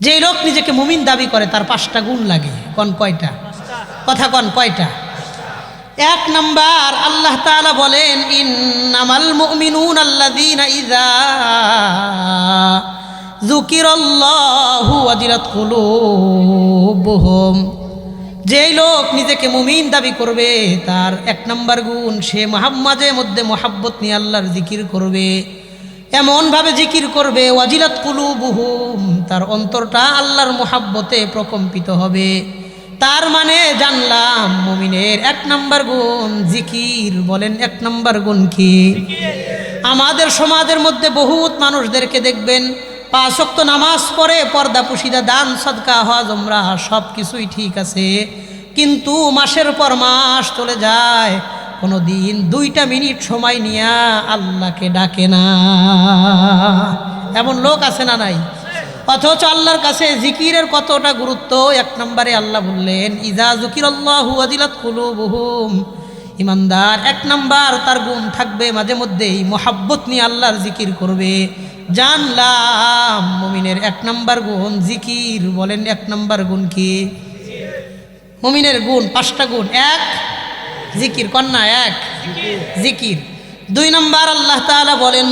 যে লোক নিজেকে মুমিন দাবি করে, তার পাঁচটা গুণ লাগে। কন কয়টা? কথা কন কয়টা? এক নাম্বার, আল্লাহ তাআলা বলেন, ইন্নামাল মুমিনুন আল্লাযীনা ইযা যুকিরাল্লাহু ওয়াজিলাত কুলুবুহুম। যেই লোক নিজেকে মুমিন দাবি করবে, তার এক নম্বর গুণ, সে মোহাম্মদের মধ্যে মোহাব্বত নিয়ে আল্লাহর জিকির করবে। এমনভাবে জিকির করবে, ওয়াজিলাত কুলু বুহুম তার অন্তরটা আল্লাহর মোহাব্বতে প্রকম্পিত হবে। তার মানে জানলাম, মুমিনের এক নম্বর গুণ জিকির, বলেন এক নম্বর গুণ কি? আমাদের সমাজের মধ্যে বহুত মানুষদেরকে দেখবেন, পাঁচ ওয়াক্ত নামাজ পড়ে পর্দা পুশিদা, দান, সদকা, হজ ওমরা সব কিছুই ঠিক আছে। কিন্তু মাসের পর মাস চলে যায় কোনো দিন দুইটা মিনিট সময় নিয়া আল্লাহকে ডাকে না। এমন লোক আছে না নাই? অথচ আল্লাহর কাছে জিকিরের কতটা গুরুত্ব? এক নম্বরে আল্লাহ বললেন, ইজা জুকির আল্লাহু আদিলাত কুলুবুহুম। ইমানদার, এক নাম্বার তার গুণ থাকবে মাঝে মধ্যেই মোহাব্বত নিয়ে আল্লাহর জিকির করবে। জানলাম, মুমিনের এক নাম্বার গুণ জিকির বলেন, এক নাম্বার গুণ কি? মুমিনের গুণ পাঁচটা গুণ। এক জিকির, কন্যা এক। জিকির। দুই নম্বর আল্লাহ তাআলা বলেন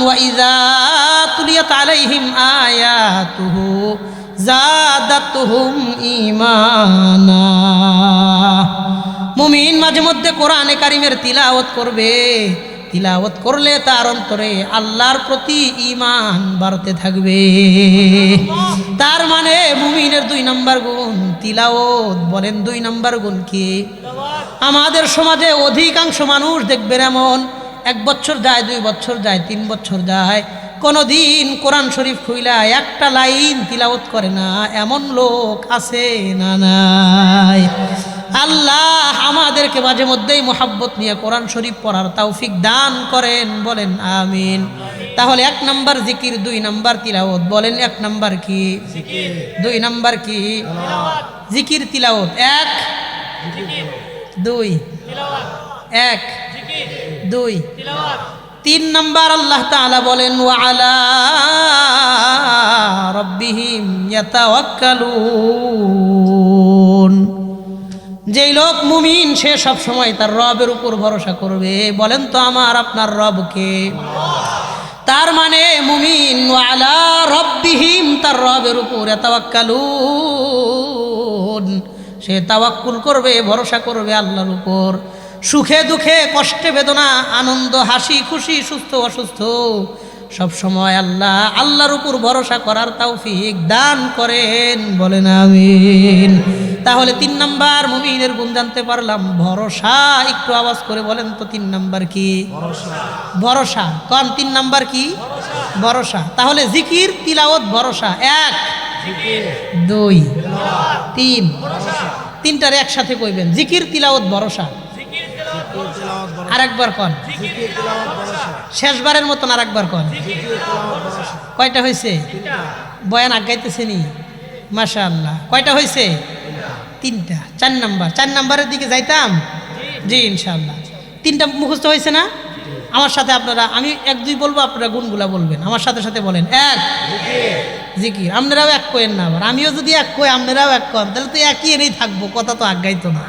মুমিন মাঝে মধ্যে কোরআনে কারিমের তিলাওয়াত করবে। তিলাওয়াত করলে তার অন্তরে আল্লাহর প্রতি ইমান বাড়তে থাকবে। তার মানে মুমিনের দুই নাম্বার গুণ তিলাওত বলেন দুই নাম্বার গুণ কি? আমাদের সমাজে অধিকাংশ মানুষ দেখবেন এমন, এক বছর যায়, দুই বছর যায়, তিন বছর যায় কোনো দিন কোরআন শরীফ খুইলা একটা লাইন তিলাওত করে না, এমন লোক আছে না নাই? আল্লাহ আমাদেরকে মাঝে মধ্যেই মোহাব্বত নিয়ে কোরআন শরীফ পড়ার তৌফিক দান করেন, বলেন আমিন। তাহলে এক নম্বর জিকির, দুই নাম্বার তিলাওত বলেন এক নম্বর কি? দুই নাম্বার কি? জিকির তিলাওত এক, দুই এক, দুই, তিন নম্বর আল্লাহ তাআলা বলেন ওয়ালা রব্বিহিম ইয়াতাওয়াক্কালুন। যেই লোক মুমিন, সে সব সময় তার রবের উপর ভরসা করবে। বলেন তো আমার, আপনার রবকে তার মানে মুমিন, ওয়ালা রব্বিহিম, তার রবের উপর এতাওয়াক্কালুন। সে তাওয়াক্কুল করবে, ভরসা করবে আল্লাহর উপর। সুখে দুঃখে, কষ্টে বেদনা, আনন্দ, হাসি, খুশি, সুস্থ, অসুস্থ, সব সময় আল্লাহ, আল্লাহর উপর ভরসা করার তৌফিক দান করেন। বলেন আমিন। তাহলে তিন নাম্বার মুমিনের গুণ জানতে পারলাম। ভরসা, একটু আওয়াজ করে বলেন তো তিন নাম্বার কি? ভরসা। কন, তিন নাম্বার কি? ভরসা। তাহলে জিকির, তিলাওয়াত, ভরসা। এক, দুই, তিন। তিনটার একসাথে কইবেন। জিকির, তিলাওয়াত, ভরসা। আরেকবার কন। শেষবারের মতন আরেকবার কন। কয়টা হয়েছে বয়ান আগাইতেছে নি মাশা আল্লাহ কয়টা হয়েছে তিনটা চার নাম্বার চার নাম্বারের দিকে যাইতাম? জি। ইনশাল্লাহ তিনটা মুখস্থ হয়েছে না? আমার সাথে আপনারা আমি এক দুই বলব আপনারা গুণগুলা বলবেন। আমার সাথে সাথে বলেন এক। জিকির। আপনারাও এক কোয়েন না আবার। আমিও যদি এক কই আপনারাও এক কন। তাহলে তো একই এনেই থাকব কথা তো আগাইতো না।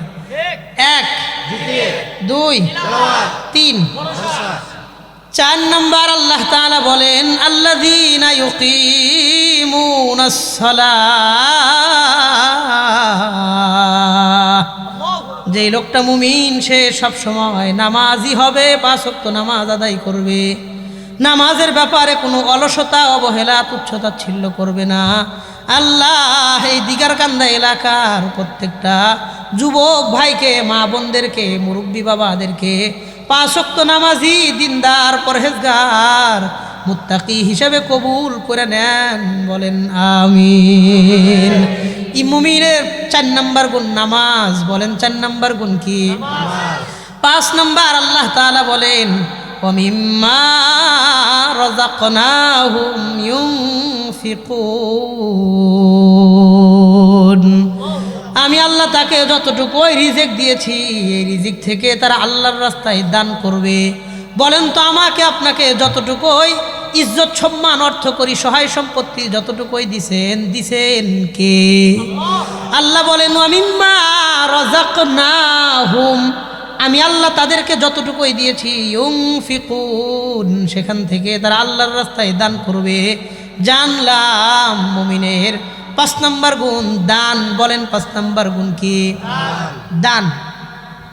এক। দুই। তিন। চার নম্বর আল্লাহ তাআলা বলেন ইউকিমুনাস সালাহ যে লোকটা মুমিন, সে সব সময় নামাজি হবে, পাঁচ ওয়াক্ত নামাজ আদায় করবে। নামাজের ব্যাপারে কোনো অলসতা, অবহেলা, তুচ্ছতা ছিল্ল করবে না। আল্লাহ, এই দিগার কান্দা এলাকার প্রত্যেকটা যুবক ভাইকে, মা বোনদেরকে, মুরব্বী বাবাদেরকে পাঁচ ওয়াক্ত নামাজি দিনদার, পরহেজগার, মুত্তাকি হিসাবে কবুল করে নেন, বলেন আমিন। মুমিনের চার নম্বর গুণ নামাজ, বলেন চার নম্বর গুণ কি? পাঁচ নাম্বার আল্লাহ তালা বলেন আমি আল্লাহ তাকে যতটুকু রিজিক দিয়েছি, এই রিজিক থেকে তারা আল্লাহর রাস্তায় দান করবে। বলেন তো আমাকে আপনাকে যতটুকুই ইজ্জত সম্মান অর্থ করি, সহায় সম্পত্তি যতটুকুই দিছেন দিছেন কে? আল্লাহ বলেন আমিম্মা রজাক না হুম আমি আল্লাহ তাদেরকে যতটুকুই দিয়েছি ইউং ফিকুন সেখান থেকে তারা আল্লাহর রাস্তায় দান করবে। জানলাম মুমিনের পাঁচ নাম্বার গুণ, দান। বলেন পাঁচ নম্বর গুণ কি? দান।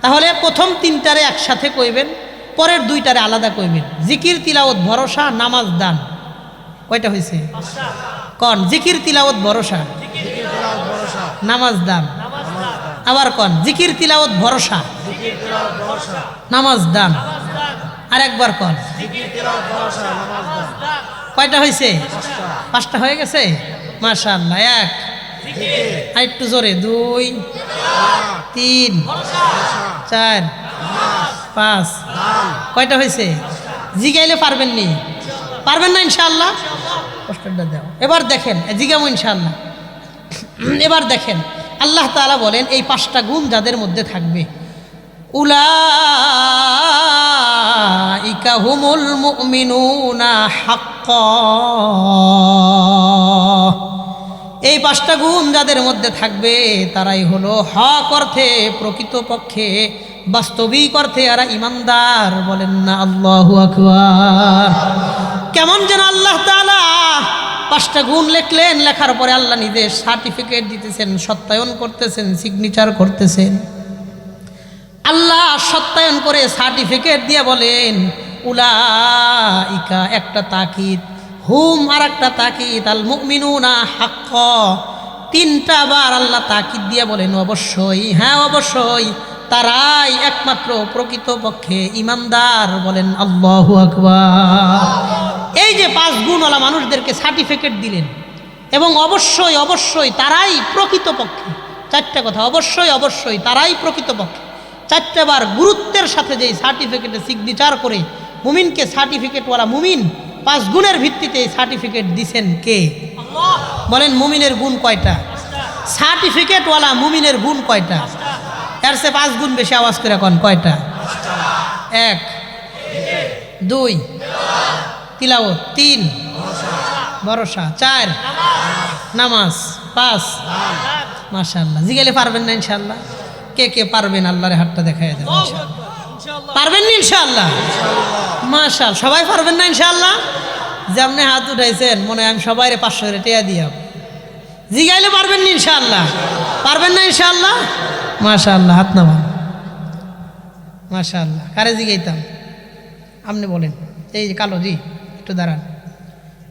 তাহলে প্রথম তিনটারে একসাথে কইবেন। পরের দুইটারে আলাদা কইবেন জিকির তিলাওত ভরসা, নামাজ, দান। কয়টা হয়েছে কন, জিকির তিলাওত ভরসা। নামাজ, দান। আবার কন, জিকির তিলাওত ভরসা। নামাজ, দান। আর একবার কন। কয়টা হয়েছে পাঁচটা হয়ে গেছে? মাশাল্লাহ এক। আর একটু জোরে, দুই, তিন, চার। পাঁচ। কয়টা হয়েছে? জিগাইলে পারবেন নি? পারবেন না ইনশাআল্লাহ? কষ্টটা দাও। এবার দেখেন জিগামো ইনশাআল্লাহ। এবার দেখেন, আল্লাহ তাআলা বলেন, এই পাঁচটা গুণ যাদের মধ্যে থাকবে। উলাইকা হুমুল মুমিনুনা হাক্কা। এই পাঁচটা গুণ যাদের মধ্যে থাকবে, তারাই হলো হক অর্থে প্রকৃতপক্ষে বাস্তবিক অর্থে এরা ইমানদার বলেন না, আল্লাহু আকবার। কেমন যেন আল্লাহ পাঁচটা গুণ লিখলেন, লেখার পরে আল্লাহ নিজে সার্টিফিকেট দিতেছেন, সত্যায়ন করতেছেন সিগনেচার করতেছেন। আল্লাহ সত্যায়ন করে সার্টিফিকেট দিয়ে বলেন, উলাইকা একটা তাকিদ, হুম আর একটা তাকিদ, আল মুমিনুনা হাক্ক। তিনটা বার আল্লাহ তাকিদ দিয়ে বলেন, অবশ্যই হ্যাঁ অবশ্যই। তারাই একমাত্র প্রকৃতপক্ষে ইমানদার বলেন আল্লাহু আকবার। এই যে পাঁচ গুণওয়ালা মানুষদেরকে সার্টিফিকেট দিলেন, এবং অবশ্যই অবশ্যই তারাই প্রকৃতপক্ষে চারটা কথা, অবশ্যই অবশ্যই তারাই প্রকৃতপক্ষে চারটে বার গুরুত্বের সাথে যেই সার্টিফিকেটে সিগনেচার করে মুমিনকে সার্টিফিকেটওয়ালা মুমিন পাঁচ গুণের ভিত্তিতে এই সার্টিফিকেট দিছেন কে? বলেন মুমিনের গুণ কয়টা? সার্টিফিকেটওয়ালা মুমিনের গুণ কয়টা? এর সে পাঁচ গুণ বেশি আওয়াজ করে কন কয়টা? এক দুই তিলাওত তিন ভরসা চার নামাজ পাঁচ মাশাল্লাহ জিগেলে পারবেন না ইনশাল্লাহ কে কে পারবেন আল্লাহরে হাতটা দেখাই দেবেন পারবেন না ইনশাল্লাহ মাশাল সবাই পারবেন না ইনশাল্লাহ যেমনি হাত উঠাইছেন মনে হয় আমি সবাই পাঁচশো টেয়া দিয়া জিগাইলে পারবেন না ইনশাল্লাহ পারবেন না ইনশাল্লাহ মাশাল্লাহ হাত নামান মাশাল্লাহ কারে জিগাইতাম? আপনি বলেন, এই কালো জি, একটু দাঁড়ান।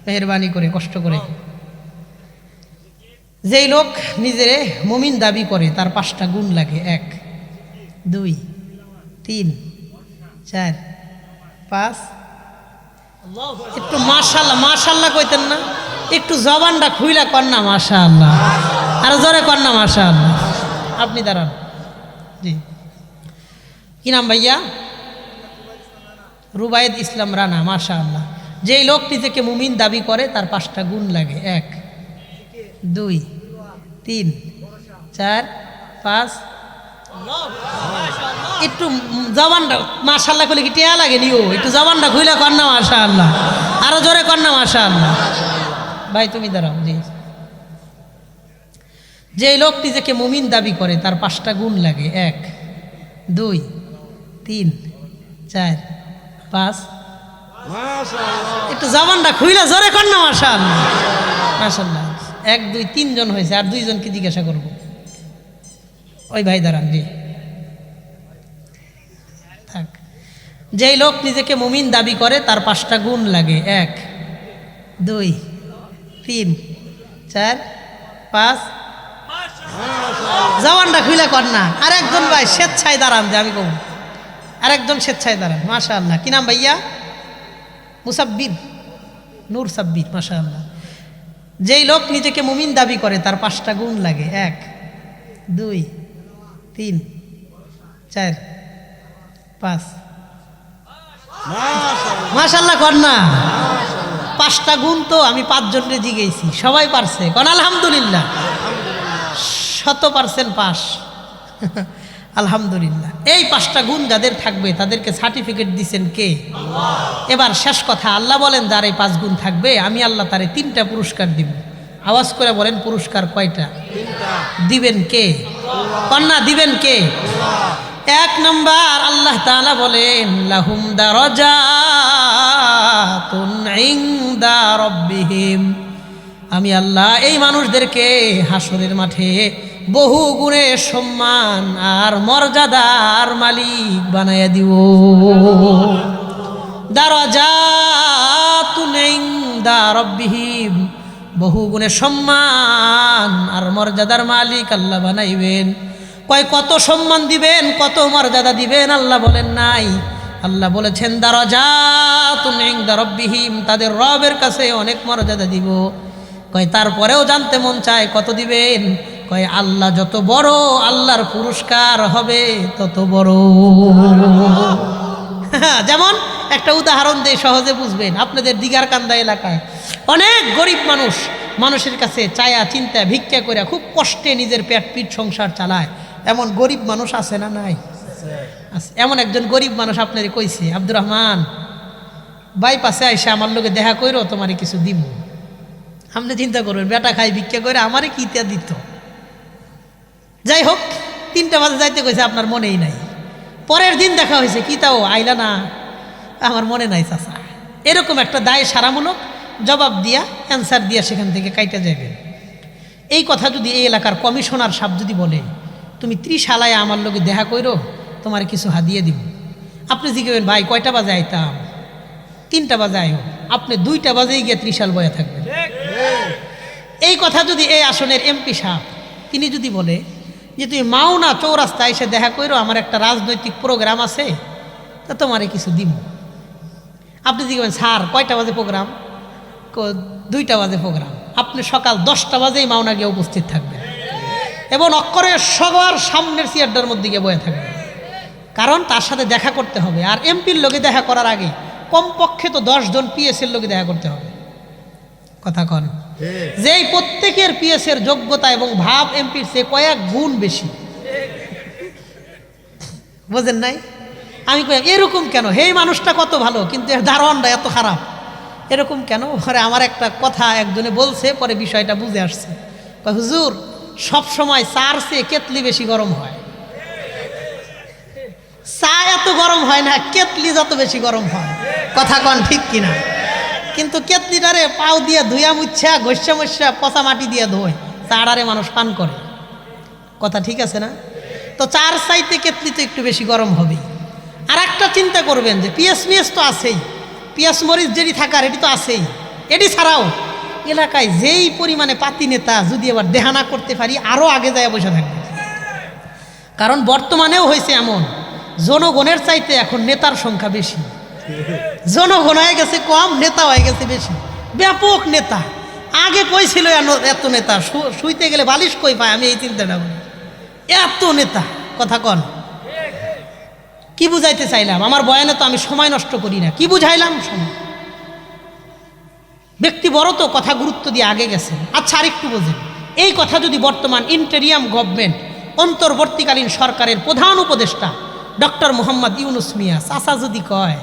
মেহরবানি করে, কষ্ট করে। যেই লোক নিজেরে মমিন দাবি করে, তার পাঁচটা গুণ লাগে, এক, দুই, তিন, চার, পাঁচ। একটু মাশাল্লাহ মাশাল্লাহ কইতেন না, একটু জবানটা খুইলা না মাশাল্লাহ আর জোরে না মাশাল্লাহ আপনি দাঁড়ান। জি। কি নাম ভাইয়া? রুবায়েদ ইসলাম রানা মাশা আল্লাহ যেই লোক নিজেকে মুমিন দাবি করে, তার পাঁচটা গুণ লাগে। এক, দুই, তিন, চার, পাঁচ একটু জবানটা মাশাল্লাহ করলে কি টেয়া লাগে নিও? একটু জবানটা খুলে কর না মাশা আল্লাহ আরও জোরে কর না মাশা আল্লাহ ভাই, তুমি দাঁড়াও, জি। যে লোক নিজেকে মুমিন দাবি করে তার পাঁচটা গুণ লাগে। এক দুই তিন চার পাঁচ। একটু জবানটা খুইলে জোরে কর না মাশাল্লাহ মাশাল্লাহ এক দুই তিনজন হয়েছে আর দুইজনকে জিজ্ঞাসা করব। ওই ভাই দাঁড়ান জি। থাক। যেই লোক নিজেকে মুমিন দাবি করে তার পাঁচটা গুণ লাগে। এক দুই তিন চার পাঁচ। জওয়ানটা খুলে কর না। আর একজন ভাই স্বেচ্ছায় দাঁড়ান যে আমি কব আর একজন স্বেচ্ছায় দাঁড়ান মাশা আল্লাহ কি নাম ভাইয়া? মুসাব্বির। নূর সাব্বির মাশা আল্লাহ যেই লোক নিজেকে মুমিন দাবি করে তার পাঁচটা গুণ লাগে। এক দুই তিন চার পাঁচ। মাশাল্লাহ কর না। পাঁচটা গুণ তো আমি পাঁচজনকে জিগেছি সবাই পারছে। কন আলহামদুলিল্লাহ। শত পার্সেন্ট পাস। আলহামদুলিল্লাহ। এই পাঁচটা গুণ যাদের থাকবে তাদেরকে সার্টিফিকেট দিছেন কে? এবার শেষ কথা আল্লাহ বলেন যার এই পাঁচ গুণ থাকবে আমি আল্লাহ তারে তিনটা পুরস্কার দিব। আওয়াজ করে বলেন পুরস্কার কয়টা? দিবেন কে? কন্যা দিবেন কে? এক নম্বর আল্লাহ তাআলা বলেন লাহুম আমি আল্লাহ এই মানুষদেরকে হাসরের মাঠে বহু গুণে সম্মান আর মর্যাদার মালিক বানাইয়া দিব। দারাজাতুন ইনদা রাব্বিহিম। বহু গুণে সম্মান আর মর্যাদার মালিক আল্লাহ বানাইবেন। কয়, কত সম্মান দিবেন, কত মর্যাদা দিবেন আল্লাহ বলেন নাই। আল্লাহ বলেছেন, দারাজাতুন ইনদা রাব্বিহিম, তাদের রবের কাছে অনেক মর্যাদা দিব। কয়, তারপরেও জানতে মন চায় কত দিবেন? কয়, আল্লাহ যত বড়, আল্লাহর পুরস্কার হবে তত বড়। যেমন একটা উদাহরণ দিয়ে সহজে বুঝবেন, আপনাদের দিগার কান্দা এলাকায় অনেক গরিব মানুষ মানুষের কাছে চায়া, চিন্তা, ভিক্ষা করে খুব কষ্টে নিজের পেট পিঠ সংসার চালায়। এমন গরিব মানুষ আছে না নাই? এমন একজন গরিব মানুষ আপনার কইছে, আব্দুর রহমান, বাইপাসে আইসে আমার লোকে দেখা কইরো, তোমারে কিছু দিব আপনি চিন্তা করবেন, বেটা খাই ভিক্ষা করে আমারে কি ইত্যা দিত? যাই হোক তিনটা বাজে যাইতে কইছে আপনার মনেই নাই। পরের দিন দেখা হয়েছে কি তাও আইলা না? আমার মনে নাই চাচা। এরকম একটা দায় সারামূলক জবাব দিয়া অ্যান্সার দিয়া সেখান থেকে কাইটা যাবে এই কথা যদি এই এলাকার কমিশনার সাহেব যদি বলে তুমি ত্রিশালায় আমার লোকে দেখা কইরো তোমার কিছু হাদিয়ে দিব। আপনি জিজ্ঞেবেন ভাই কয়টা বাজে আইতাম? তিনটা বাজে আইও। আপনি দুইটা বাজেই গিয়ে ত্রিশাল বয়ে থাকবেন। এই কথা যদি এই আসনের এমপি সাহেব তিনি যদি বলে যে তুমি মাওনা চৌরাস্তা এসে দেখা করো আমার একটা রাজনৈতিক প্রোগ্রাম আছে, তা তোমারে কিছু দিব। আপনি জিজ্ঞেস স্যার, কয়টা বাজে প্রোগ্রাম? দুইটা বাজে প্রোগ্রাম। আপনি সকাল দশটা বাজেই মাওনা গিয়ে উপস্থিত থাকবেন। এবং অক্ষরের সবার সামনের চেয়ারটার মধ্যে গিয়ে বয়ে থাকবেন। কারণ তার সাথে দেখা করতে হবে। আর এমপির লোকে দেখা করার আগে কমপক্ষে তো দশজন পিএসের লোকে দেখা করতে হবে। কথা কন। যেই প্রত্যেকের পিএসের যোগ্যতা এবং ভাব এমপির সে কয়েক গুণ বেশি। বোঝেন নাই? আমি এরকম কেন? হেই মানুষটা কত ভালো, কিন্তু এর দারোয়ানটা এত খারাপ। এরকম কেন? পরে আমার একটা কথা একজনে বলছে, পরে বিষয়টা বুঝে আসছে। হুজুর, সব সময় চার চেয়ে কেতলি বেশি গরম হয়। চা এত গরম হয় না, কেতলি যত বেশি গরম হয়। কথা কন ঠিক কিনা? কিন্তু কেতলিটারে পাও দিয়ে ধুইয়া মুচ্ছা, ঘষা মশা পচা মাটি দিয়ে ধোয়। চাড়ারে মানুষ পান করে। কথা ঠিক আছে না? তো চার চাইতে কেতলি তো একটু বেশি গরম হবেই। আর একটা চিন্তা করবেন যে পিএস মিএস তো আছেই। পিএস মরিচ যেটি থাকার, এটি তো আছেই। এটি ছাড়াও এলাকায় যেই পরিমাণে পাতি নেতা যদি এবার দেহানা করতে পারি আরও আগে যায় বসে থাকবে। কারণ বর্তমানেও হয়েছে এমন, জনগণের চাইতে এখন নেতার সংখ্যা বেশি। জনগণ হয়ে গেছে, কম নেতা হয়ে গেছে বেশি। ব্যাপক নেতা। আগে কই ছিল এত নেতা শুইতে গেলে বালিশ কই পায়? আমি এই চিন্তাটা করি। এত নেতা, কথা কন। কি বুঝাইতে চাইলাম? আমার বয়ানে তো আমি সময় নষ্ট করি না। কি বুঝাইলাম? সময়। ব্যক্তি বড় তো, কথা গুরুত্ব দিয়ে আগে গেছে। আচ্ছা আরেকটু বোঝেন। এই কথা যদি বর্তমান ইন্টেরিয়াম গভর্নমেন্ট, অন্তর্বর্তীকালীন সরকারের প্রধান উপদেষ্টা, ডক্টর মোহাম্মদ ইউনুস মিয়া চাচা যদি কয়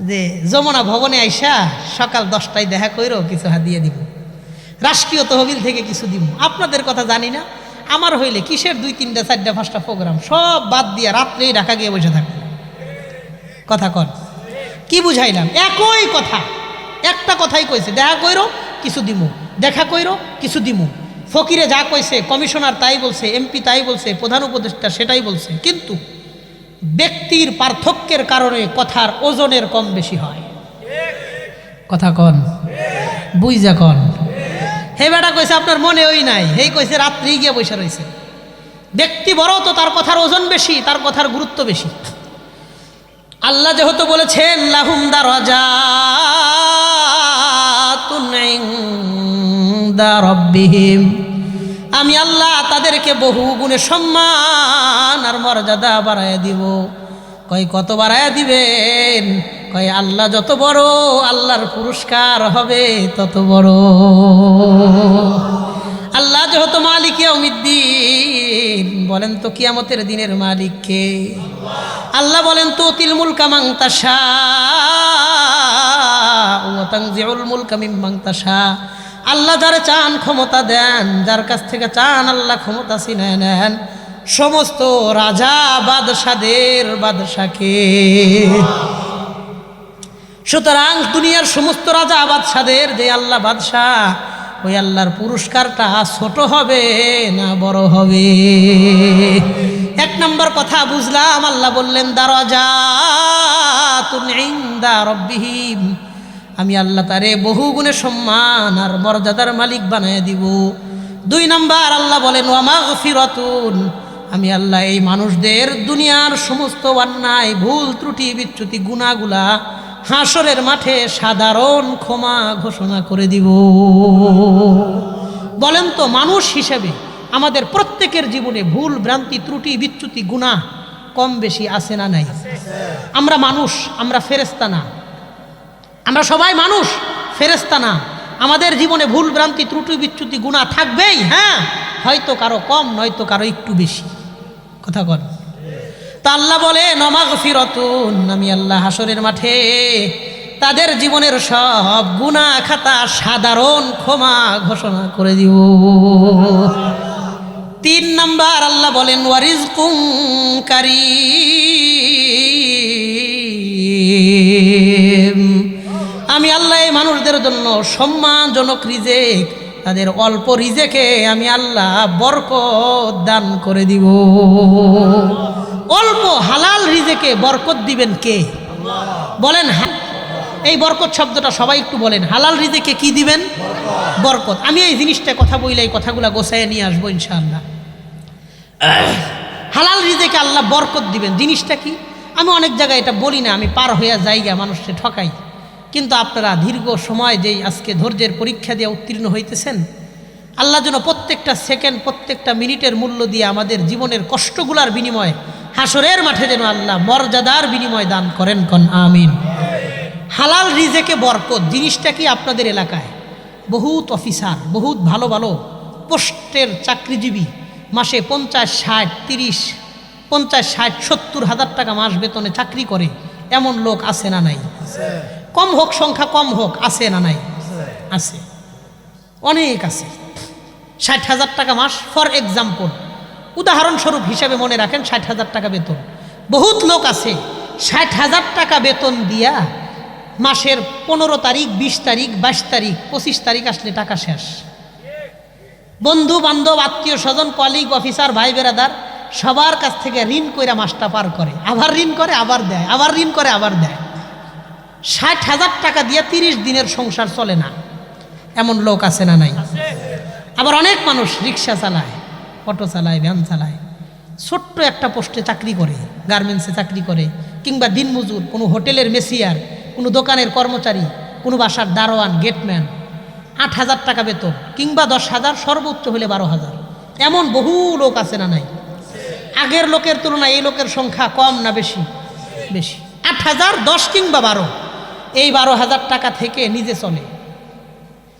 যে যমুনা ভবনে আইসা সকাল দশটায় দেখা কইরো কিছু হাদিয়ে দিব। রাষ্ট্রীয় তহবিল থেকে কিছু দিব। আপনাদের কথা জানি না। আমার হইলে কিসের দুই, তিনটা, চারটা, পাঁচটা প্রোগ্রাম? সব বাদ দিয়ে রাত্রেই ঢাকা গিয়ে বসে থাকবে। কথা কর কি বুঝাইলাম? একই কথা। একটা কথাই কইছে, দেখা কইরো, কিছু দিমু। দেখা কইরো, কিছু দিমু। ফকিরে যা কইছে, কমিশনার তাই বলছে, এমপি তাই বলছে, প্রধান উপদেষ্টা সেটাই বলছে। কিন্তু ব্যক্তির পার্থক্যের কারণে কথার ওজনের কম বেশি হয়। কথা কন। বুঝা কন। হে বেটা কইছে, আপনার মনে ওই নাই। হেই কইছে, রাত্রি গিয়ে বসে রয়েছে ব্যক্তি বড়, তো তার কথার ওজন বেশি, তার কথার গুরুত্ব বেশি। আল্লাহ যেহেতু বলেছেন, লাহুম রব্বিহিম। আমি আল্লাহ তাদেরকে বহু গুণে সম্মান আর মর্যাদা বাড়াইয়া দিব। কয় কত বাড়াইয়া দিবেন? কয় আল্লাহ যত বড় আল্লাহর পুরস্কার হবে তত বড়। আল্লাহ যেহেতু মালিক ইয়াউমিদ্দিন, বলেন তো কিয়ামতের দিনের মালিককে আল্লাহ বলেন তো তিলমুল কামাং তাসা ও তাংজিউল মুলকা মিম্মাং তাসা আল্লাহ যারা চান ক্ষমতা দেন, যার কাছ থেকে চান আল্লাহ ক্ষমতা ছিনে নেন। সমস্ত রাজা বাদশাদের বাদশাকে। সুতরাং দুনিয়ার সমস্ত রাজা বাদশাদের, যে আল্লাহ বাদশাহ, ওই আল্লাহর পুরস্কারটা ছোট হবে না বড় হবে? এক নম্বর কথা বুঝলাম, আল্লাহ বললেন দারজা রব্বিহীম। আমি আল্লাহ তারে বহু গুণে সম্মান আর মর্যাদার মালিক বানায় দিব। দুই নাম্বার আল্লাহ বলেন ফিরতুন আমি আল্লাহ, এই মানুষদের দুনিয়ার সমস্ত অন্যায়, ভুল, ত্রুটি, বিচ্যুতি, গুণাগুলা হাসরের মাঠে সাধারণ ক্ষমা ঘোষণা করে দিব। বলেন তো, মানুষ হিসেবে আমাদের প্রত্যেকের জীবনে ভুল, ভ্রান্তি, ত্রুটি, বিচ্যুতি গুণা কম বেশি আছে না নাই? আমরা মানুষ, আমরা ফেরেস্তা না। আমরা সবাই মানুষ ফেরেস্তা না। আমাদের জীবনে ভুল, ভ্রান্তি, ত্রুটি, বিচ্যুতি গুণা থাকবেই হ্যাঁ? হয়তো কারও কম, নয়তো কারও একটু বেশি। কথা কর তা আল্লাহ বলে নমাগ ফিরতুন আমি আল্লাহ হাসরের মাঠে। তাদের জীবনের সব গুণা খাতা সাধারণ ক্ষমা ঘোষণা করে দিব। তিন নাম্বার আল্লাহ বলেন ওয়ারিজ আমি মানুষদের জন্য সম্মানজনক রিজেক, তাদের অল্প রিজেকে আমি আল্লাহ বরকত দান করে দিব। অল্প হালাল রিজেকে বরকত দিবেন কে? বলেন এই বরকত শব্দটা সবাই একটু বলেন। হালাল রিজেকে কি দিবেন? বরকত। আমি এই জিনিসটা কথা বইলে এই কথাগুলো গোছায় নিয়ে আসব ইনশাআল্লাহ। হালাল রিজেকে আল্লাহ বরকত দিবেন। জিনিসটা কি? আমি অনেক জায়গায় এটা বলি না, আমি পার হইয়া যাইগা মানুষকে ঠকাই। কিন্তু আপনারা দীর্ঘ সময় যেই আজকে ধৈর্যের পরীক্ষা দিয়ে উত্তীর্ণ হইতেছেন, আল্লাহ যেন প্রত্যেকটা সেকেন্ড, প্রত্যেকটা মিনিটের মূল্য দিয়ে আমাদের জীবনের কষ্টগুলার বিনিময়ে হাসরের মাঠে যেন আল্লাহ মর্যাদার বিনিময় দান করেন, কন আমিন। হালাল রিজেকে বরকত, জিনিসটা কি আপনাদের এলাকায়? বহুত অফিসার, বহুত ভালো ভালো পোস্টের চাকরিজীবী, মাসে পঞ্চাশ, ষাট, তিরিশ, পঞ্চাশ, ষাট, সত্তর হাজার টাকা মাস বেতনে চাকরি করে, এমন লোক আছে না নাই? কম হোক, সংখ্যা কম হোক, আছে না নাই? আছে। অনেক আছে। ষাট হাজার টাকা মাস, ফর এক্সাম্পল উদাহরণস্বরূপ হিসাবে মনে রাখেন ষাট হাজার টাকা বেতন। বহুত লোক আছে, ষাট হাজার টাকা বেতন দিয়া মাসের পনেরো তারিখ, বিশ তারিখ, বাইশ তারিখ, পঁচিশ তারিখ আসলে টাকা শেষ। বন্ধু বান্ধব, আত্মীয় স্বজন কলিগ অফিসার ভাই বেরাদার, সবার কাছ থেকে ঋণ কইরা মাসটা পার করে। আবার ঋণ করে, আবার দেয়। আবার ঋণ করে, আবার দেয়। ষাট হাজার টাকা দিয়ে তিরিশ দিনের সংসার চলে না। এমন লোক আছে না নাই? আবার অনেক মানুষ রিক্সা চালায়, অটো চালায়, ভ্যান চালায়। ছোট্ট একটা পোস্টে চাকরি করে, গার্মেন্টসে চাকরি করে, কিংবা দিনমজুর, কোনো হোটেলের মেসিয়ার, কোনো দোকানের কর্মচারী, কোনো বাসার দারোয়ান, গেটম্যান। আট হাজার টাকা বেতন, কিংবা দশ হাজার, সর্বোচ্চ হলে বারো হাজার। এমন বহু লোক আছে না নাই? আগের লোকের তুলনায় এই লোকের সংখ্যা কম না বেশি? বেশি। আট হাজার দশ কিংবা বারো। এই বারো হাজার টাকা থেকে নিজে চলে।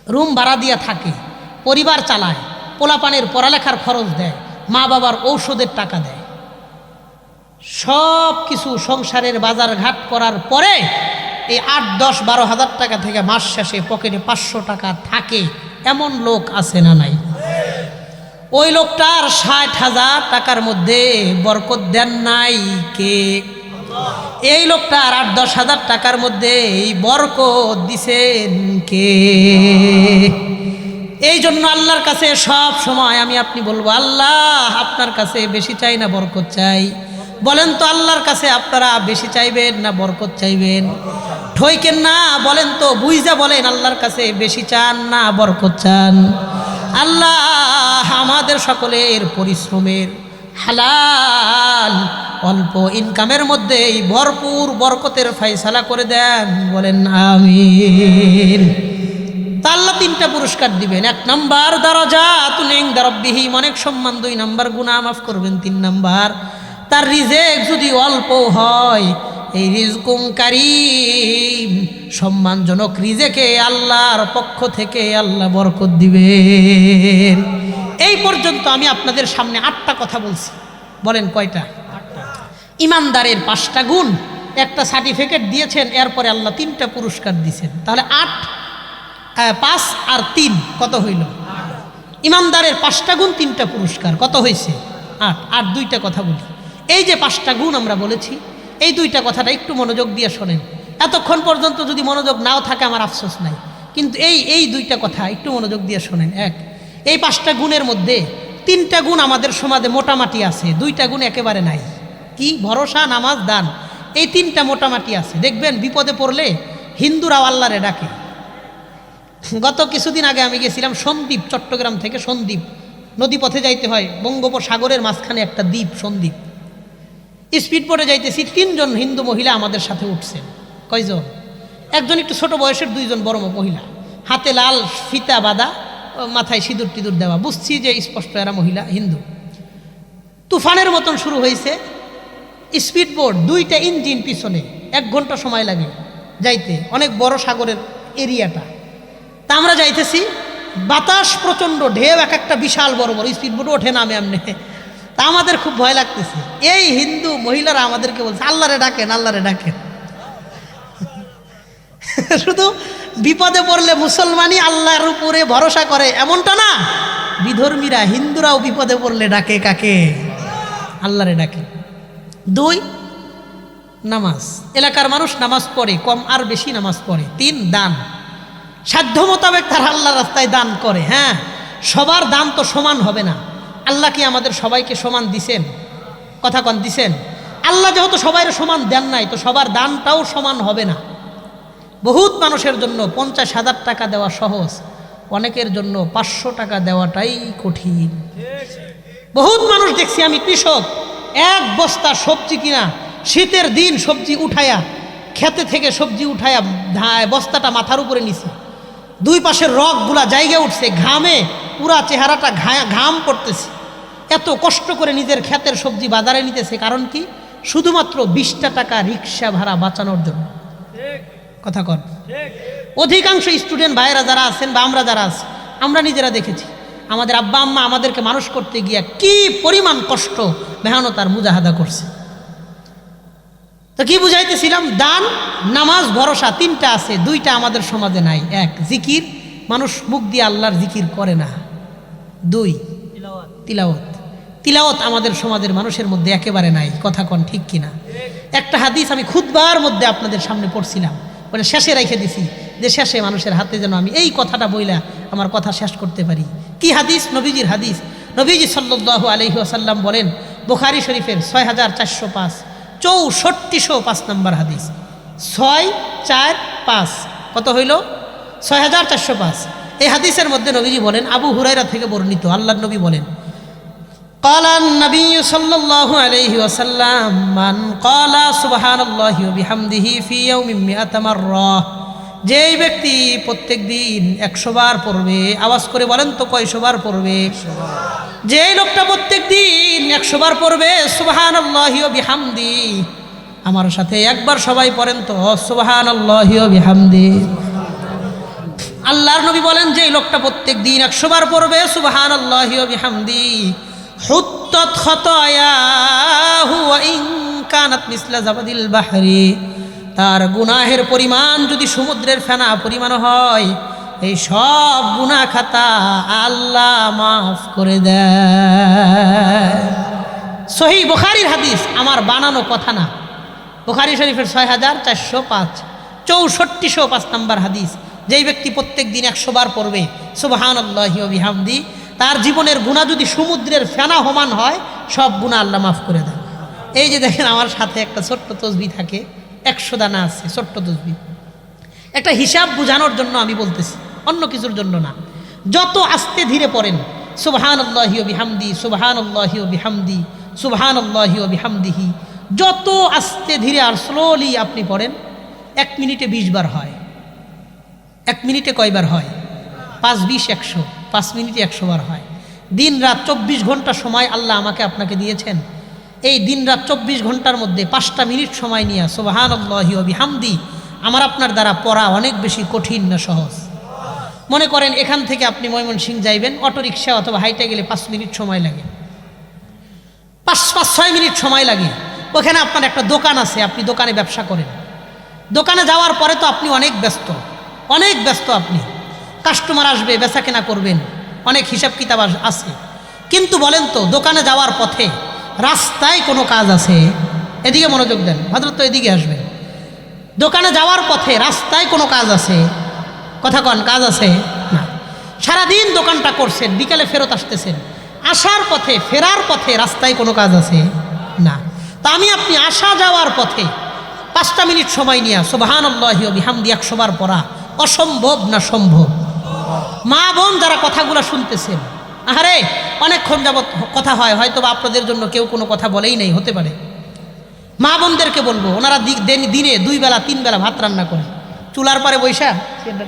রুম ভাড়া দিয়া থাকে, পরিবার চালায়, পোলাপানের পড়ালেখার খরচ দেয়, মা বাবার ঔষধের টাকা দেয়। সব কিছু সংসারের বাজার ঘাট করার পরে এই আট, দশ বারো হাজার টাকা থেকে মাস শেষে পকেটে পাঁচশো টাকা থাকে। এমন লোক আছে না নাই? ওই লোকটার ষাট হাজার টাকার মধ্যে বরকত দেন নাই কে? এই লোকটা আর আট, দশ হাজার টাকার মধ্যে এই বরকত দিছেন কে? এই জন্য আল্লাহর কাছে সব সময় আমি, আপনি বলব, আল্লাহ আপনার কাছে বেশি চাই না বরকত চাই? বলেন তো আল্লাহর কাছে আপনারা বেশি চাইবেন না বরকত চাইবেন? ঠইকেন না, বলেন তো বুঝা বলেন, আল্লাহর কাছে বেশি চান না বরকত চান? আল্লাহ আমাদের সকলের পরিশ্রমের হালাল। অল্প ইনকামের মধ্যেই ভরপুর বরকতের ফাইসালা করে দেন। বলেন আমির তাল্লা তিনটা পুরস্কার দিবেন। এক নাম্বার দরজা তুলিং দরবিহীম অনেক সম্মান, দুই নাম্বার গুণা মাফ করবেন, তিন নাম্বার। তার রিজেক যদি অল্প হয় এই রিজকুম কারিম। সম্মানজনক রিজেকে আল্লাহর পক্ষ থেকে আল্লাহ বরকত দিবেন। এই পর্যন্ত আমি আপনাদের সামনে আটটা কথা বলছি। বলেন কয়টা? ইমানদারের পাঁচটা গুণ। একটা সার্টিফিকেট দিয়েছেন, এরপরে আল্লাহ তিনটা পুরস্কার দিয়েছেন। তাহলে আট পাঁচ আর তিন, কত হইল? ইমানদারের পাঁচটা গুণ, তিনটা পুরস্কার। কত হয়েছে? আট। আর দুইটা কথা বলি। এই যে পাঁচটা গুণ আমরা বলেছি এই দুইটা কথাটা একটু মনোযোগ দিয়ে শোনেন। এতক্ষণ পর্যন্ত যদি মনোযোগ নাও থাকে, আমার আফসোস নাই। কিন্তু এই এই দুইটা কথা একটু মনোযোগ দিয়ে শোনেন। এক, এই পাঁচটা গুণের মধ্যে তিনটা গুণ আমাদের সমাজে মোটামাটি আছে, দুইটা গুণ একেবারে নাই। কি? ভরসা, নামাজ, দান। এই তিনটা মোটামাটি আছে। দেখবেন বিপদে পড়লে হিন্দুরাও আল্লাহরে ডাকে। গত কিছুদিন আগে আমি গেছিলাম সন্দ্বীপ, চট্টগ্রাম থেকে সন্দ্বীপ। নদীপথে যাইতে হয়, বঙ্গোপসাগরের মাঝখানে একটা দ্বীপ, সন্দ্বীপ। স্পিড বোটে যাইতেছি, তিনজন হিন্দু মহিলা আমাদের সাথে উঠছেন। কয়জন? একজন একটু ছোট বয়সের, দুইজন বড় মহিলা। হাতে লাল ফিতা বাঁধা মাথায় সিঁদুর টিঁদুর দেওয়া। বুঝছি যে স্পষ্ট এরা মহিলা, হিন্দু। তুফানের মতন শুরু হয়েছে। স্পিড বোট, দুইটা ইঞ্জিন পিছনে। এক ঘণ্টা সময় লাগে যাইতে। অনেক বড় সাগরের এরিয়াটা। তা আমরা যাইতেছি। বাতাস প্রচণ্ড, ঢেউ এক একটা বিশাল বড় বড়। স্পিড বোট ওঠে নামে আমনে তা আমাদের খুব ভয় লাগতেছে। এই হিন্দু মহিলারা আমাদেরকে বলছে, আল্লাহরে ডাকেন আল্লাহরে ডাকেন। শুধু বিপদে পড়লে মুসলমানই আল্লাহর উপরে ভরসা করে, এমনটা না। বিধর্মীরা, হিন্দুরাও বিপদে পড়লে ডাকে কাকে? আল্লাহরে ডাকে। দুই, নামাজ। এলাকার মানুষ নামাজ পড়ে, কম আর বেশি নামাজ পড়ে। তিন, দান। সাধ্য মোতাবেক তার আল্লাহ রাস্তায় দান করে হ্যাঁ? সবার দান তো সমান হবে না। আল্লাহ কি আমাদের সবাইকে সমান দিছেন? কথা কন, দিছেন? আল্লাহ যেহেতু সবাইয়ের সমান দেন নাই, তো সবার দানটাও সমান হবে না। বহুত মানুষের জন্য পঞ্চাশ হাজার টাকা দেওয়া সহজ, অনেকের জন্য পাঁচশো টাকা দেওয়াটাই কঠিন। বহুত মানুষ দেখছি আমি কৃষক, এক বস্তা সবজি কিনা, শীতের দিন সবজি উঠায়া, খেতে থেকে সবজি উঠায়া বস্তাটা মাথার উপরে নিছে। দুই পাশের রগগুলা জায়গা উঠছে, ঘামে পুরা চেহারাটা ঘাম পড়তেছে। এত কষ্ট করে নিজের ক্ষেতের সবজি বাজারে নিতেছে, কারণ কি? শুধুমাত্র বিশটা টাকা রিক্সা ভাড়া বাঁচানোর জন্য। কথা কর অধিকাংশ স্টুডেন্ট ভাইয়েরা যারা আছেন বা আমরা যারা আছি, আমরা নিজেরা দেখেছি, আমাদের আব্বা আম্মা আমাদেরকে মানুষ করতে গিয়া কি পরিমাণ কষ্ট মেহনতার মুজাহাদা করছে। তো কি বুঝাইতেছিলাম? দান, নামাজ, ভরসা তিনটা আছে, দুইটা আমাদের সমাজে নাই। এক, জিকির। মানুষ মুখ দিয়ে আল্লাহর জিকির করে না। দুই, তিলাওয়াত। তিলাওয়াত আমাদের সমাজের মানুষের মধ্যে একেবারে নাই, কথা কন ঠিক কিনা? একটা হাদিস আমি খুদবার মধ্যে আপনাদের সামনে পড়ছিলাম মানে শেষে রেখে দিছি, যে শেষে মানুষের হাতে যেন আমি এই কথাটা বইলা আমার কথা শেষ করতে পারি। কি হাদিস? নবীজির হাদিস। নবীজি সাল্লাহ আলহি আসাল্লাম বলেন, বুখারি শরীফের ছয় হাজার চারশো পাঁচ, চৌষট্টিশো পাঁচ নম্বর হাদিস। ছয় চার পাঁচ, কত হইল? ছয় হাজার চারশো পাঁচ। এই হাদিসের মধ্যে নবীজি বলেন, আবু হুরাইরা থেকে বর্ণিত আল্লাহ নবী বলেন قال النبي صلى الله عليه وسلم من قال سبحان الله وبحمده في يوم مئة مرة যেই ব্যক্তি প্রত্যেক দিন একশো বার পড়বে আওয়াজ করে বলেন তো কয়শো বার পড়বে যেই লোকটা প্রত্যেক দিন একশো বার পড়বে সুবাহান আল্লাহি বিহামদি আমার সাথে একবার সবাই পড়েন তো সুবাহান আল্লাহি বিহামদি আল্লাহর নবী বলেন যে এই লোকটা প্রত্যেক দিন একশো বার পড়বে সুবাহান আল্লাহি বিহামদি তার গুনাহের পরিমাণ যদি সমুদ্রের ফেনা পরিমাণ হয়, এই সব গুনাহ খাতা আল্লাহ মাফ করে দেয়। সহি বুখারির হাদিস, আমার বানানো কথা না। বুখারি শরীফের ছয় হাজার চারশো পাঁচ, চৌষট্টিশো পাঁচ নম্বর হাদিস। যেই ব্যক্তি প্রত্যেক দিন একশো বার পড়বে সুবাহান তার জীবনের গুণা যদি সমুদ্রের ফেনা সমান হয়, সব গুণা আল্লাহ মাফ করে দেন। এই যে দেখেন আমার সাথে একটা ছোট্ট তসবি থাকে, একশো দানা আছে, ছোট্ট তসবি। একটা হিসাব বোঝানোর জন্য আমি বলতেছি, অন্য কিছুর জন্য না। যত আস্তে ধীরে পড়েন সুবহান আল্লাহি বিহামদি সুবহান আল্লাহি বিহামদি সুবহান আল্লাহি বিহামদিহি, যত আস্তে ধীরে আর স্লোলি আপনি পড়েন, এক মিনিটে বিশ বার হয়। এক মিনিটে কয়বার হয়? পাঁচ, বিশ, একশো। পাঁচ মিনিটে একশো বার হয়। দিন রাত চব্বিশ ঘণ্টা সময় আল্লাহ আমাকে আপনাকে দিয়েছেন। এই দিন রাত চব্বিশ ঘণ্টার মধ্যে পাঁচটা মিনিট সময় নিয়ে সোবাহান আল্লাহি হামদি আমার আপনার দ্বারা পড়া অনেক বেশি কঠিন না সহজ। মনে করেন এখান থেকে আপনি ময়মনসিং যাইবেন, অটোরিকশা অথবা হাইটে গেলে পাঁচ মিনিট সময় লাগে। পাঁচ পাঁচ, ছয় মিনিট সময় লাগে। ওখানে আপনার একটা দোকান আছে, আপনি দোকানে ব্যবসা করেন। দোকানে যাওয়ার পরে তো আপনি অনেক ব্যস্ত। অনেক ব্যস্ত আপনি। কাস্টমার আসবে, বেচা কেনা করবেন। অনেক হিসাব কিতাব আছে। কিন্তু বলেন তো, দোকানে যাওয়ার পথে রাস্তায় কোনো কাজ আছে? এদিকে মনোযোগ দেন হয়তো তো এদিকে আসবেন দোকানে যাওয়ার পথে রাস্তায় কোনো কাজ আছে? কথা কন, কাজ আছে? না। সারাদিন দোকানটা করছেন, বিকালে ফেরত আসতেছেন। আসার পথে, ফেরার পথে রাস্তায় কোনো কাজ আছে? না। তা আমি আপনি আসা যাওয়ার পথে পাঁচটা মিনিট সময় নিয়ে সোবাহান আল্লাহি বিহামদি একশোবার পড়া, অসম্ভব না সম্ভব? মা বোন যারা কথাগুলো শুনতেছেন আরে অনেকক্ষণ যাবৎ কথা হয়, হয়তো বা আপনাদের জন্য কেউ কোনো কথা বলেই নেই, হতে পারে। মা বোনদেরকে বলব, ওনারা দিন- দুই বেলা, তিন বেলা ভাত রান্না করে। চুলার পারে বৈশা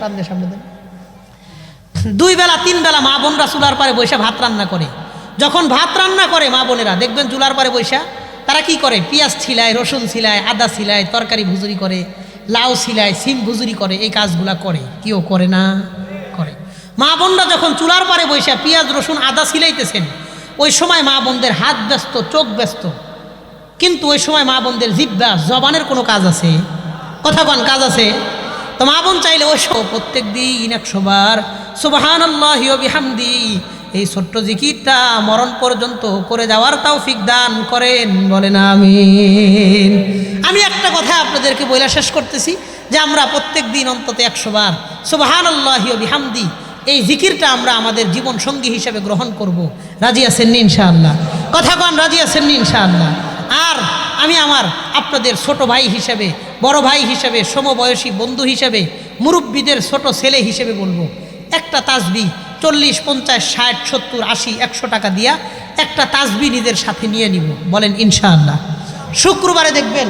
টান সামনে দেন। দুই বেলা, তিন বেলা মা বোনরা চুলার পারে বৈশা ভাত রান্না করে। যখন ভাত রান্না করে মা বোনেরা, দেখবেন চুলার পারে বৈশা, তারা কি করে? পেঁয়াজ ছিলায়, রসুন ছিলায়, আদা ছিলায়, তরকারি ভুজুরি করে, লাউ ছিলায়, সিম ভুজুরি করে, এই কাজগুলা করে। কেউ করে না। মা বোনরা যখন চুলার পারে বৈশা পেঁয়াজ, রসুন, আদা সিলাইতেছেন, ওই সময় মা বোনদের হাত ব্যস্ত, চোখ ব্যস্ত। কিন্তু ওই সময় মা বোনদের জিব্বা, জবানের কোনো কাজ আছে? কথা কন, কাজ আছে? তো মা বোন চাইলে, ওই সব প্রত্যেক দিন একশো বার সুবাহান এই ছোট্ট জিকিরটা মরণ পর্যন্ত করে যাওয়ার তাও দান করেন। বলেন আমি আমি একটা কথা আপনাদেরকে বইলা শেষ করতেছি যে, আমরা প্রত্যেক দিন অন্তত একশো বার সুবাহান বিহামদি এই জিকিরটা আমরা আমাদের জীবন সঙ্গী হিসেবে গ্রহণ করব। রাজি আছেন ইনশাআল্লাহ? কথা কন, রাজি আছেন ইনশাআল্লাহ? আর আমি আমার আপনাদের ছোট ভাই হিসেবে, বড় ভাই হিসেবে, সমবয়সী বন্ধু হিসেবে, মুরব্বীদের ছোট ছেলে হিসেবে বলব, একটা তাজবি চল্লিশ, পঞ্চাশ, ষাট, সত্তর, আশি, একশো টাকা দিয়া একটা তাসবি নিজের সাথে নিয়ে নিব। বলেন ইনশাআল্লাহ। শুক্রবারে দেখবেন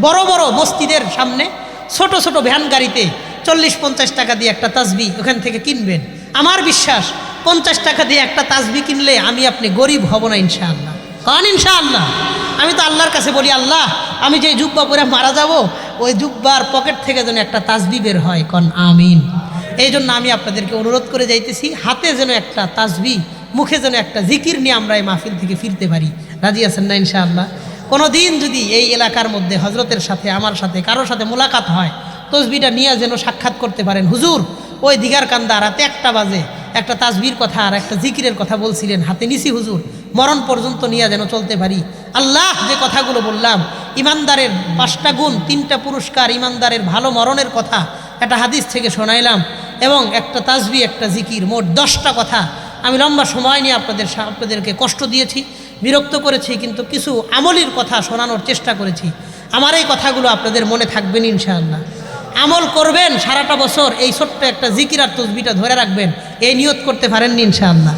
বড় বড় মসজিদের সামনে ছোট ছোট ভ্যান গাড়িতে চল্লিশ পঞ্চাশ টাকা দিয়ে একটা তাজবি ওখান থেকে কিনবেন। আমার বিশ্বাস, পঞ্চাশ টাকা দিয়ে একটা তাজবি কিনলে আমি আপনি গরিব হব না ইনশাআল্লাহ। কান ইনশাআল্লাহ, আমি তো আল্লাহর কাছে বলি, আল্লাহ, আমি যে জুব্বা পরে মারা যাব, ওই জুব্বার পকেট থেকে যেন একটা তাজবি বের হয়। কন, আমিন। এই জন্য আমি আপনাদেরকে অনুরোধ করে যাইতেছি, হাতে যেন একটা তাজবি, মুখে যেন একটা জিকির নিয়ে আমরা এই মাহফিল থেকে ফিরতে পারি। রাজি আছেন না ইনশাআল্লাহ? কোনো দিন যদি এই এলাকার মধ্যে হজরতের সাথে, আমার সাথে কারোর সাথে মোলাকাত হয় তসবিটা নিয়ে যেন সাক্ষাৎ করতে পারেন। হুজুর, ওই দিঘার কান্দা রাতে একটা বাজে, একটা তাসবির কথা আর একটা জিকিরের কথা বলছিলেন, হাতে নিছি হুজুর, মরণ পর্যন্ত নিয়ে যেন চলতে পারি। আল্লাহ, যে কথাগুলো বললাম, ইমানদারের পাঁচটা গুণ, তিনটা পুরস্কার, ইমানদারের ভালো মরণের কথা, একটা হাদিস থেকে শোনাইলাম, এবং একটা তাসবি, একটা জিকির, মোট দশটা কথা। আমি লম্বা সময় নিয়ে আপনাদের আপনাদেরকে কষ্ট দিয়েছি, বিরক্ত করেছি, কিন্তু কিছু আমলির কথা শোনানোর চেষ্টা করেছি। আমার এই কথাগুলো আপনাদের মনে থাকবেন ইনশাআল্লাহ। আমল করবেন সারাটা বছর এই ছোট্ট একটা জিকিরার তসবিটা ধরে রাখবেন। এই নিয়ত করতে পারেননি ইনশাআল্লাহ।